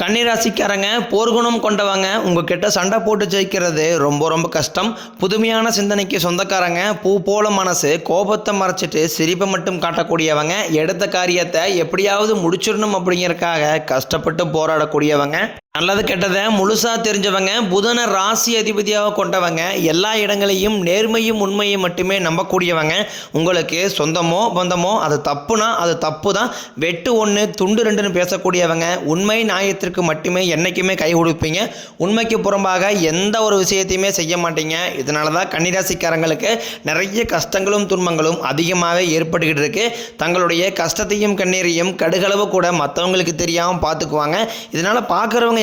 கன்னிராசிக்காரங்க போர்க்குணம் கொண்டவங்க உங்ககிட்ட சண்டை போட்டு ஜெயிக்கிறது ரொம்ப ரொம்ப கஷ்டம். புதுமையான சிந்தனைக்கு சொந்தக்காரங்க பூ போல மனசு கோபத்தை மறைச்சிட்டு சிரிப்பை மட்டும் காட்டக்கூடியவங்க எடுத்த காரியத்தை எப்படியாவது முடிச்சிடணும் அப்படிங்கிறக்காக கஷ்டப்பட்டு போராடக்கூடியவங்க. நல்லது கெட்டதை முழுசாக தெரிஞ்சவங்க புதனை ராசி அதிபதியாக கொண்டவங்க எல்லா இடங்களையும் நேர்மையும் உண்மையும் மட்டுமே நம்பக்கூடியவங்க. உங்களுக்கு சொந்தமோ பந்தமோ அது தப்புனா அது தப்பு தான் வெட்டு ஒன்று துண்டு ரெண்டுன்னு பேசக்கூடியவங்க உண்மை நியாயத்திற்கு மட்டுமே என்றைக்குமே கை கொடுப்பீங்க. உண்மைக்கு புறம்பாக எந்த ஒரு விஷயத்தையுமே செய்ய மாட்டீங்க. இதனால தான் கன்னிராசிக்காரங்களுக்கு நிறைய கஷ்டங்களும் துன்பங்களும் அதிகமாகவே ஏற்பட்டுக்கிட்டு இருக்கு. தங்களுடைய கஷ்டத்தையும் கண்ணீரையும் கடுகளவு கூட மற்றவங்களுக்கு தெரியாமல் பார்த்துக்குவாங்க. இதனால் பார்க்குறவங்க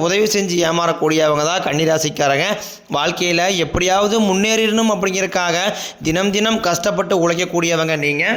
உதவி செஞ்சு ஏமாறக்கூடியவங்க தான் கன்னிராசிக்காரங்க. வாழ்க்கையில் எப்படியாவது முன்னேறிடணும் அப்படிங்கிறக்காக தினம் தினம் கஷ்டப்பட்டு உழைக்கக்கூடியவங்க நீங்கள்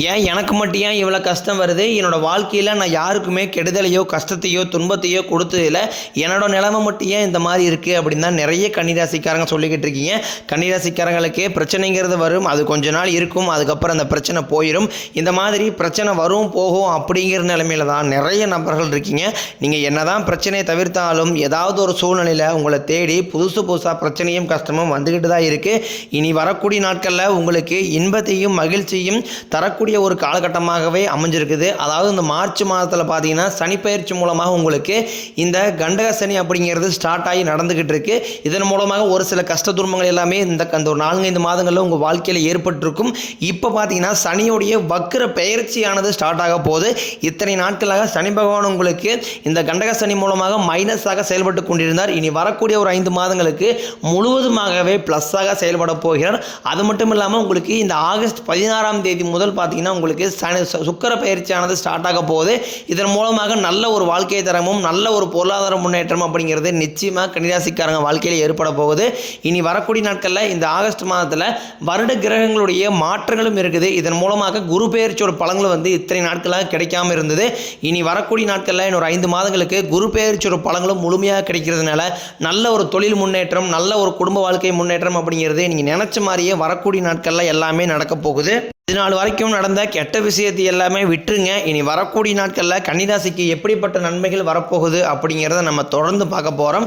ஏன் எனக்கு மட்டும் ஏன் இவ்வளோ கஷ்டம் வருது? என்னோடய வாழ்க்கையில் நான் யாருக்குமே கெடுதலையோ கஷ்டத்தையோ துன்பத்தையோ கொடுத்ததில்ல. என்னோட நிலைமை மட்டும் ஏன் இந்த மாதிரி இருக்குது அப்படின்னு தான் நிறைய கன்னிராசிக்காரங்க சொல்லிக்கிட்டு இருக்கீங்க. கன்னிராசிக்காரங்களுக்கே பிரச்சனைங்கிறது வரும். அது கொஞ்ச நாள் இருக்கும். அதுக்கப்புறம் அந்த பிரச்சனை போயிடும் இந்த மாதிரி பிரச்சனை வரும் போகும் அப்படிங்கிற நிலைமையில தான் நிறைய நபர்கள் இருக்கீங்க. நீங்கள் என்னதான் பிரச்சனையை தவிர்த்தாலும் ஏதாவது ஒரு சூழ்நிலையில் உங்களை தேடி புதுசு புதுசாக பிரச்சனையும் கஷ்டமும் வந்துக்கிட்டு தான் இருக்குது இனி வரக்கூடிய நாட்களில் உங்களுக்கு இன்பத்தையும் மகிழ்ச்சியும் தரக்கூடிய ஒரு காலகட்டமாகவே அமைஞ்சிருக்குது. அதாவது இந்த மார்ச் மாதத்தில் பார்த்தீங்கன்னா சனிப்பயிற்சி மூலமாக உங்களுக்கு இந்த கண்டக சனி அப்படிங்கிறது ஸ்டார்ட் ஆகி நடந்துக்கிட்டு இருக்கு இதன் மூலமாக ஒரு சில கஷ்ட துன்பங்கள் எல்லாமே இந்த அந்த ஒரு நான்கைந்து மாதங்களில் உங்கள் வாழ்க்கையில் ஏற்பட்டிருக்கும். இப்போ பார்த்தீங்கன்னா சனியுடைய வக்ர பெயர்ச்சியானது ஸ்டார்ட் ஆக போகுது. இத்தனை நாட்களாக சனி பகவான் உங்களுக்கு இந்த கண்டக சனி மூலமாக மைனஸாக செயல்பட்டு கொண்டிருந்தார். இனி வரக்கூடிய ஒரு ஐந்து மாதங்களுக்கு முழுவதுமாகவே ப்ளஸ்ஸாக செயல்பட போகிறார். அது மட்டும் இல்லாமல் உங்களுக்கு இந்த ஆகஸ்ட் பதினாறாம் தேதி முதல் பார்த்தீங்கன்னா உங்களுக்கு சனி சுக்கர பயிற்சியானது ஸ்டார்ட் ஆக போகுது. இதன் மூலமாக நல்ல ஒரு வாழ்க்கை தரமும் நல்ல ஒரு பொருளாதார முன்னேற்றம் அப்படிங்கிறது நிச்சயமாக கன்னிராசிக்காரங்க வாழ்க்கையில் ஏற்பட போகுது. இனி வரக்கூடிய நாட்களில் இந்த ஆகஸ்ட் மாதத்தில் வருட கிரகங்களுடைய மாற்றங்களும் இருக்குது. இதன் மூலமாக குரு பெயர்ச்சியோட பலன்கள் வந்து இத்தனை நாட்களாக கிடைக்காம இருந்தது. இனி வரக்கூடிய நாட்களில் இன்னொரு ஐந்து மாதங்களுக்கு குரு பெயர்ச்சியோட பலங்களும் முழுமையாக கிடைக்கிறதுனால நல்ல ஒரு தொழில் முன்னேற்றம் நல்ல ஒரு குடும்ப வாழ்க்கை முன்னேற்றம் அப்படிங்கிறது நீங்கள் நினச்ச மாதிரியே வரக்கூடிய நாட்களில் எல்லாமே நடக்க போகுது. இது நாள் வரைக்கும் நடந்த கெட்ட விஷயத்தை எல்லாமே விட்டுருங்க. இனி வரக்கூடிய நாட்களில் கன்னிராசிக்கு எப்படிப்பட்ட நன்மைகள் வரப்போகுது அப்படிங்கிறத நம்ம தொடர்ந்து பார்க்க போகிறோம்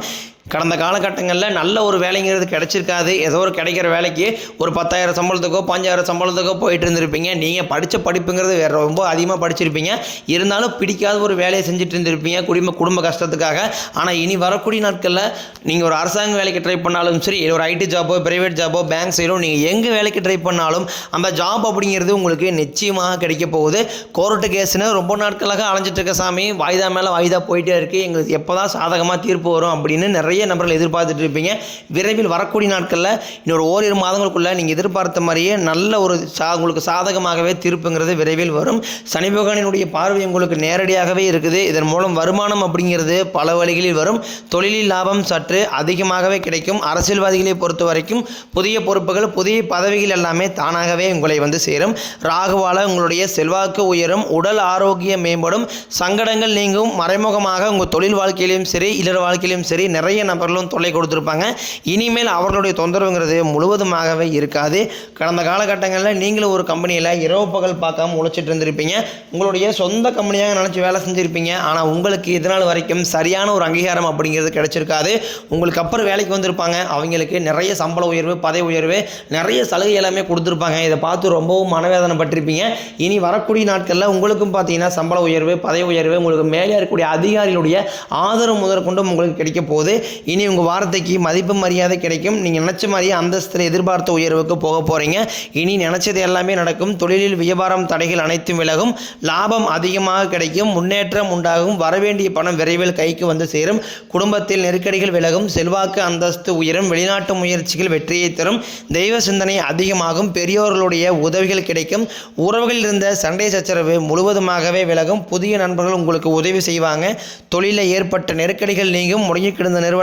கடந்த காலகட்டங்களில் நல்ல ஒரு வேலைங்கிறது கிடைச்சிருக்காது. ஏதோ ஒரு கிடைக்கிற வேலைக்கு ஒரு பத்தாயிரம் சம்பளத்துக்கோ பஞ்சாயிரம் சம்பளத்துக்கோ போயிட்டு இருந்திருப்பீங்க நீங்கள் படித்த படிப்புங்கிறது வேறு ரொம்ப அதிகமாக படிச்சிருப்பீங்க. இருந்தாலும் பிடிக்காத ஒரு வேலையை செஞ்சுட்டு இருந்திருப்பீங்க குடும்ப குடும்ப கஷ்டத்துக்காக. ஆனால் இனி வரக்கூடிய நாட்களில் நீங்கள் ஒரு அரசாங்க வேலைக்கு ட்ரை பண்ணாலும் சரி ஒரு ஐடி ஜாபோ பிரைவேட் ஜாபோ பேங்க் சைடோ நீங்கள் எங்கே வேலைக்கு ட்ரை பண்ணாலும் அந்த ஜாப் அப்படிங்கிறது உங்களுக்கு நிச்சயமாக கிடைக்க போகுது. கோர்ட்டு கேஸ்னு ரொம்ப நாட்களாக அலைஞ்சிட்டு இருக்க சாமி வாய்தா மேலே வாய்தா போயிட்டே இருக்குது எங்களுக்கு எப்போ தான் சாதகமாக தீர்ப்பு வரும் அப்படின்னு நிறைய நபர்கள் எதிர்பார்த்துட்டு இருப்பீங்க. விரைவில் வரக்கூடிய நாட்களில் இன்னொரு ஓரிரு மாதங்களுக்குள்ள நீங்கள் எதிர்பார்த்த மாதிரியே நல்ல ஒரு சா உங்களுக்கு சாதகமாகவே தீர்ப்புங்கிறது விரைவில் வரும். சனி பகவானினுடைய பார்வை உங்களுக்கு நேரடியாகவே இருக்குது. இதன் மூலம் வருமானம் அப்படிங்கிறது பல வழிகளில் வரும். தொழிலில் லாபம் சற்று அதிகமாகவே கிடைக்கும். அரசியல்வாதிகளை பொறுத்த வரைக்கும் புதிய பொறுப்புகள் புதிய பதவிகள் எல்லாமே தானாகவே உங்களை வந்து சேரும். ராகுவால உங்களுடைய செல்வாக்கு உயரும். உடல் ஆரோக்கியம் மேம்படும். சங்கடங்கள் நீங்கும். மறைமுகமாக உங்கள் தொழில் வாழ்க்கையிலும் சரி இல்லற வாழ்க்கையிலும் சரி நிறைய நபர்களும் தொல்லை கொடுத்துருப்பாங்க. இனிமேல் அவர்களுடைய தொந்தரவுங்கிறது முழுவதுமாகவே இருக்காது. கடந்த காலகட்டங்களில் நீங்களும் ஒரு கம்பெனியில் இரவு பகல் பார்க்காம உழைச்சிட்டு இருந்திருப்பீங்க. உங்களுடைய சொந்த கம்பெனியாக நினச்சி வேலை செஞ்சுருப்பீங்க. ஆனால் உங்களுக்கு இதனால் வரைக்கும் சரியான ஒரு அங்கீகாரம் அப்படிங்கிறது கிடைச்சிருக்காது. உங்களுக்கு அப்புறம் வேலைக்கு வந்திருப்பாங்க. அவங்களுக்கு நிறைய சம்பள உயர்வு பதவி உயர்வு நிறைய சலுகை எல்லாமே கொடுத்துருப்பாங்க. இதை பார்த்து ரொம்பவும் மனவேதனை பட்டிருப்பீங்க. இனி வரக்கூடிய நாட்களில் உங்களுக்கும் பார்த்தீங்கன்னா சம்பள உயர்வு பதவி உயர்வு உங்களுக்கு மேலே இருக்கக்கூடிய அதிகாரிகளுடைய ஆதரவு முதற்கொண்டும் உங்களுக்கு கிடைக்க போகுது. இனி உங்கள் வார்த்தைக்கு மதிப்பு மரியாதை கிடைக்கும். நீங்கள் நினச்ச மாதிரியே அந்தஸ்தில் எதிர்பார்த்த உயர்வுக்கு போக போகிறீங்க இனி நினச்சது எல்லாமே நடக்கும். தொழிலில் வியாபாரம் தடைகள் அனைத்தும் விலகும். லாபம் அதிகமாக கிடைக்கும். முன்னேற்றம் உண்டாகும். வரவேண்டிய பணம் விரைவில் கைக்கு வந்து சேரும். குடும்பத்தில் நெருக்கடிகள் விலகும். செல்வாக்கு அந்தஸ்து உயரும். வெளிநாட்டு முயற்சிகள் வெற்றியை தரும். தெய்வ சிந்தனை அதிகமாகும். பெரியோர்களுடைய உதவிகள் கிடைக்கும். உறவுகளில் இருந்த சண்டை சச்சரவு முழுவதுமாகவே விலகும். புதிய நண்பர்கள் உங்களுக்கு உதவி செய்வாங்க. தொழிலில் ஏற்பட்ட நெருக்கடிகள் நீங்கும். முடங்கி கிடந்த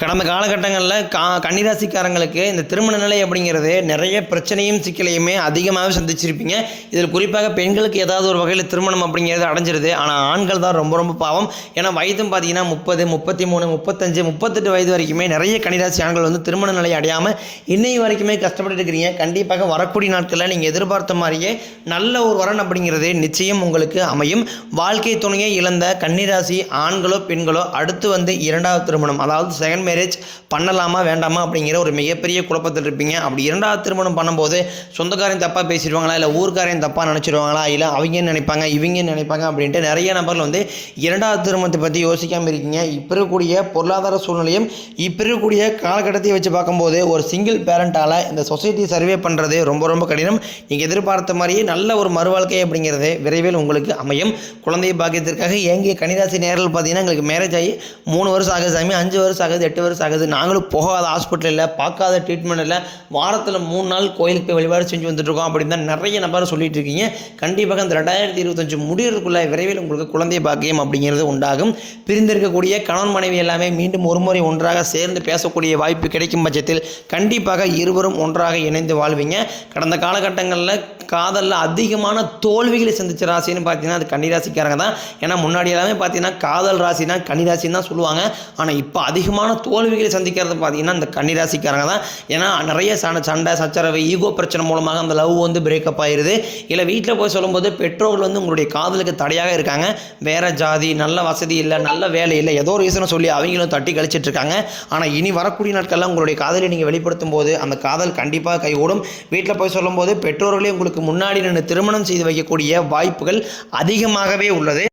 கடந்த காலகட்டங்களில் கா கன்னிராசிக்காரங்களுக்கு இந்த திருமண நிலை அப்படிங்கிறது நிறைய பிரச்சனையும் சிக்கலையுமே அதிகமாகவே சந்திச்சிருப்பீங்க. இதில் குறிப்பாக பெண்களுக்கு ஏதாவது ஒரு வகையில் திருமணம் அப்படிங்கிறது அடைஞ்சிருது. ஆனால் ஆண்கள் தான் ரொம்ப ரொம்ப பாவம். ஏன்னா வயதும் பார்த்தீங்கன்னா முப்பது முப்பத்தி மூணு முப்பத்தஞ்சு முப்பத்தெட்டு வயது வரைக்குமே நிறைய கன்னிராசி ஆண்கள் வந்து திருமண நிலை அடையாமல் இன்னை வரைக்குமே கஷ்டப்பட்டு இருக்கிறீங்க. கண்டிப்பாக வரக்கூடிய நாட்களில் நீங்கள் எதிர்பார்த்த மாதிரியே நல்ல ஒரு வரன் அப்படிங்கிறது நிச்சயம் உங்களுக்கு அமையும். வாழ்க்கை துணையை இழந்த கன்னிராசி ஆண்களோ பெண்களோ அடுத்து வந்து இரண்டாவது திருமணம் அதாவது செகண்ட் மேரேஜ் பண்ணலாமா வேண்டாமா அப்படிங்கிற ஒரு மிகப்பெரிய குழப்பத்தில் இருப்பீங்க. அப்படி இரண்டாவது திருமணம் பண்ணும்போது சொந்தக்காரையும் தப்பாக பேசிடுவாங்களா இல்லை ஊர்க்காரையும் தப்பாக நினச்சிடுவாங்களா இல்லை அவங்க நினைப்பாங்க இவங்க நினைப்பாங்க அப்படின்ட்டு நிறைய நபர்கள் வந்து இரண்டாவது திருமணத்தை பற்றி யோசிக்காமல் இருக்கீங்க. இப்போ இருக்கக்கூடிய பொருளாதார சூழ்நிலையும் இப்போ இருக்கக்கூடிய காலகட்டத்தை வச்சு பார்க்கும்போது ஒரு சிங்கிள் பேரண்டால் இந்த சொசைட்டி சர்வே பண்ணுறது ரொம்ப ரொம்ப கடினம். நீங்கள் எதிர்பார்த்த மாதிரியே நல்ல ஒரு மறுவாழ்க்கை அப்படிங்கிறது விரைவில் உங்களுக்கு அமையும். குழந்தை பாக்கியத்திற்காக ஏங்கிய கணிராசி நேரில் பார்த்தீங்கன்னா எங்களுக்கு மேரேஜ் ஆகி மூணு வருஷம் ஆகுது சாமி. அஞ்சு வருஷம் ஆகுது எட்டு வருஷம் ஆகுது. நாங்களும் போகாத ஹாஸ்பிட்டல் இல்லை பார்க்காத ட்ரீட்மெண்ட் இல்லை. வாரத்தில் மூணு நாள் கோயிலுக்கு போய் வழிபாடு செஞ்சு வந்துட்டுருக்கோம் அப்படின்னு தான் நிறைய நபர் சொல்லிட்டு இருக்கீங்க. கண்டிப்பாக இந்த ரெண்டாயிரத்தி இருபத்தஞ்சு முடியறதுக்குள்ள விரைவில் உங்களுக்கு குழந்தை பாக்கியம் அப்படிங்கிறது உண்டாகும். பிரிந்திருக்கக்கூடிய கணவன் மனைவி எல்லாமே மீண்டும் ஒரு முறை ஒன்றாக சேர்ந்து பேசக்கூடிய வாய்ப்பு கிடைக்கும் பட்சத்தில் கண்டிப்பாக இருவரும் ஒன்றாக இணைந்து வாழ்வீங்க. கடந்த காலகட்டங்களில் காதலில் அதிகமான தோல்விகளை சந்தித்த ராசின்னு பார்த்தீங்கன்னா அது கன்னிராசிக்காரங்க தான். ஏன்னா முன்னாடி எல்லாமே பார்த்தீங்கன்னா காதல் ராசினா கன்னிராசின்னு தான் சொல்லுவாங்க. ஆனால் இப்போ அதிகமான தோல்விகளை சந்திக்கிறது பார்த்தீங்கன்னா இந்த கன்னிராசிக்காரங்க தான். ஏன்னா நிறைய சண்டை சண்டை சச்சரவு ஈகோ பிரச்சனை மூலமாக அந்த லவ் வந்து பிரேக்கப் ஆயிடுது இல்லை வீட்டில் போய் சொல்லும்போது பெற்றோர்கள் வந்து உங்களுடைய காதலுக்கு தடையாக இருக்காங்க. வேற ஜாதி நல்ல வசதி இல்லை நல்ல வேலை இல்லை. ஏதோ ஒரு ரீசனை சொல்லி அவங்களும் தட்டி கழிச்சிட்டு இருக்காங்க. ஆனால் இனி வரக்கூடிய நாட்கள்லாம் உங்களுடைய காதலை நீங்கள் வெளிப்படுத்தும் போது அந்த காதல் கண்டிப்பாக கைகூடும். வீட்டில் போய் சொல்லும்போது பெற்றோர்களே உங்களுக்கு முன்னாடி நின்று திருமணம் செய்து வைக்கக்கூடிய வாய்ப்புகள் அதிகமாகவே உள்ளது.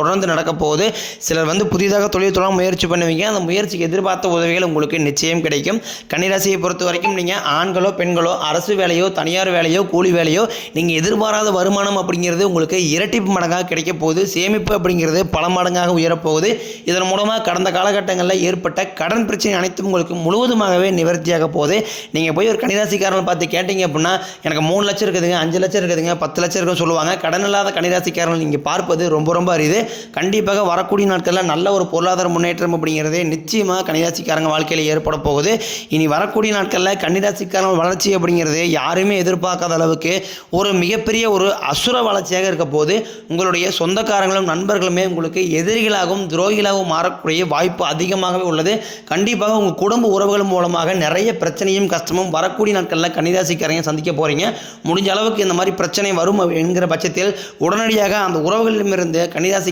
தொடர்ந்து நடக்க போகுது சிலர் வந்து புதிதாக தொழில் தொடங்க முயற்சி பண்ணுவீங்க. அந்த முயற்சிக்கு எதிர்பார்த்த உதவிகள் உங்களுக்கு நிச்சயம் கிடைக்கும். கன்னிராசியை பொறுத்த வரைக்கும் நீங்கள் ஆண்களோ பெண்களோ அரசு வேலையோ தனியார் வேலையோ கூலி வேலையோ நீங்கள் எதிர்பாராத வருமானம் அப்படிங்கிறது உங்களுக்கு இரட்டிப்பு மடங்காக கிடைக்க போகுது. சேமிப்பு அப்படிங்கிறது பல மடங்காக உயரப்போகுது. இதன் மூலமாக கடந்த காலகட்டங்களில் ஏற்பட்ட கடன் பிரச்சனை அனைத்தும் உங்களுக்கு முழுவதுமாகவே நிவர்த்தியாக போகுது. நீங்கள் போய் ஒரு கன்னிராசிக்காரன் பார்த்து கேட்டீங்க அப்படின்னா எனக்கு மூணு லட்சம் இருக்குதுங்க அஞ்சு லட்சம் இருக்குதுங்க பத்து லட்சம் இருக்குன்னு சொல்லுவாங்க. கடன் இல்லாத கன்னிராசிக்காரன் நீங்கள் பார்ப்பது ரொம்ப ரொம்ப அரிது. கண்டிப்பாக வரக்கூடிய நாட்களில் நல்ல ஒரு பொருளாதார முன்னேற்றம் அப்படிங்கிறது நிச்சயமாக கன்னிராசிக்காரங்க வாழ்க்கையில் ஏற்பட போகுது. இனி வரக்கூடிய நாட்களில் கன்னிராசிக்காரங்க வளர்ச்சி அப்படிங்கிறது யாருமே எதிர்பார்க்காத அளவுக்கு ஒரு மிகப்பெரிய ஒரு அசுர வளர்ச்சியாக இருக்க போது உங்களுடைய சொந்தக்காரங்களும் நண்பர்களுமே உங்களுக்கு எதிரிகளாகவும் துரோகிகளாகவும் மாறக்கூடிய வாய்ப்பு அதிகமாகவே உள்ளது. கண்டிப்பாக உங்கள் குடும்ப உறவுகள் மூலமாக நிறைய பிரச்சனையும் கஷ்டமும் வரக்கூடிய நாட்களில் கன்னிராசிக்காரங்க சந்திக்க போகிறீங்க முடிஞ்ச அளவுக்கு இந்த மாதிரி பிரச்சனை வரும் என்கிற பட்சத்தில் உடனடியாக அந்த உறவுகளிடமிருந்து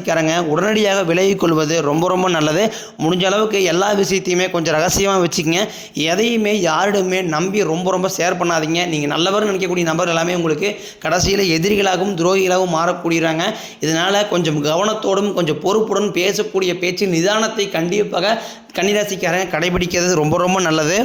கன்னிராசிக்காரங்க உடனடியாக விலகிக் கொள்வது ரொம்ப ரொம்ப நல்லது. முடிஞ்ச அளவுக்கு எல்லா விஷயத்தையுமே கொஞ்சம் ரகசியமாக வச்சுக்கோங்க. எதையுமே யாரிடமே நம்பி ரொம்ப ரொம்ப ஷேர் பண்ணாதீங்க. நீங்கள் நல்லவர் நினைக்கக்கூடிய நபர் எல்லாமே உங்களுக்கு கடைசியில் எதிரிகளாகவும் துரோகிகளாகவும் மாறக்கூடியறாங்க இதனால் கொஞ்சம் கவனத்தோடும் கொஞ்சம் பொறுப்புடன் பேசக்கூடிய பேச்சு நிதானத்தை கண்டிப்பாக கன்னிராசிக்காரங்க கடைபிடிக்கிறது ரொம்ப ரொம்ப நல்லது.